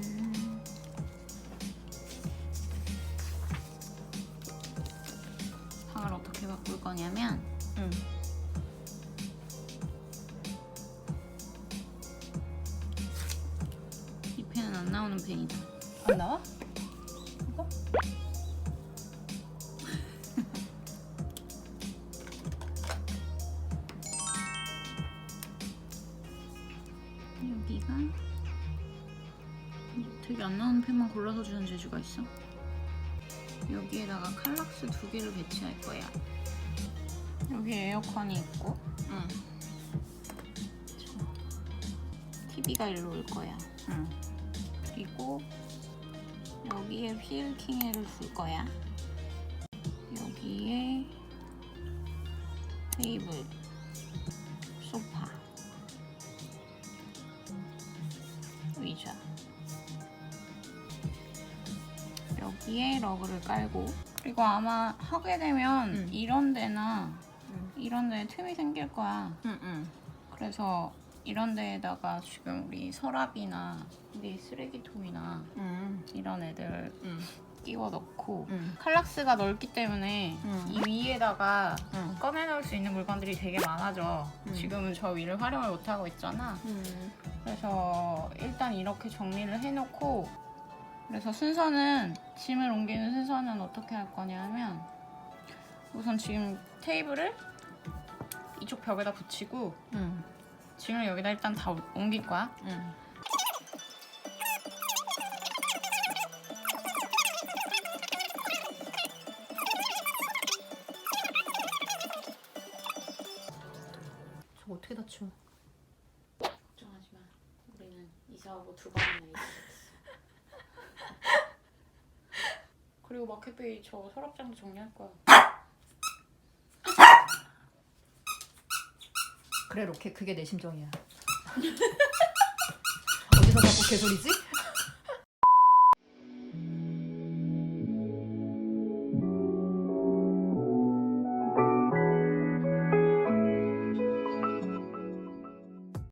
짠. 방을 어떻게 바꿀 거냐면, 음. 이 펜은 안 나오는 펜이다. 안 나와? 이거? 여기가 되게 안 나오는 펜만 골라서 주는 재주가 있어. 여기에다가 칼락스 두 개를 배치할 거야. 여기 에어컨이 있고, 응. TV가 일로 올 거야. 응. 그리고 여기에 휠킹을 줄 거야. 여기에 테이블, 소파, 의자. 여기에 러그를 깔고 그리고 아마 하게 되면 음. 이런 데나 응. 이런 데에 틈이 생길 거야. 응. 응. 그래서 이런 데에다가 지금 우리 서랍이나 우리 쓰레기통이나 응. 이런 애들 응. 끼워 넣고 응. 칼락스가 넓기 때문에 음. 이 위에다가 응. 꺼내 넣을 수 있는 물건들이 되게 많아져. 음. 지금은 저 위를 활용을 못 하고 있잖아. 응. 그래서 일단 이렇게 정리를 해놓고 그래서 순서는 짐을 옮기는 순서는 어떻게 할 거냐면 우선 지금 테이블을 이쪽 벽에다 붙이고 응. 짐을 여기다 일단 다 옮길 거야. 응. 저거 어떻게 다 치워? 걱정하지 마. 우리는 이사하고 두 번이나 이사했어. 그리고 마켓베이 저 서랍장도 정리할 거야. 그래 로켓 그게 내 심정이야. 어디서 자꾸 개소리지?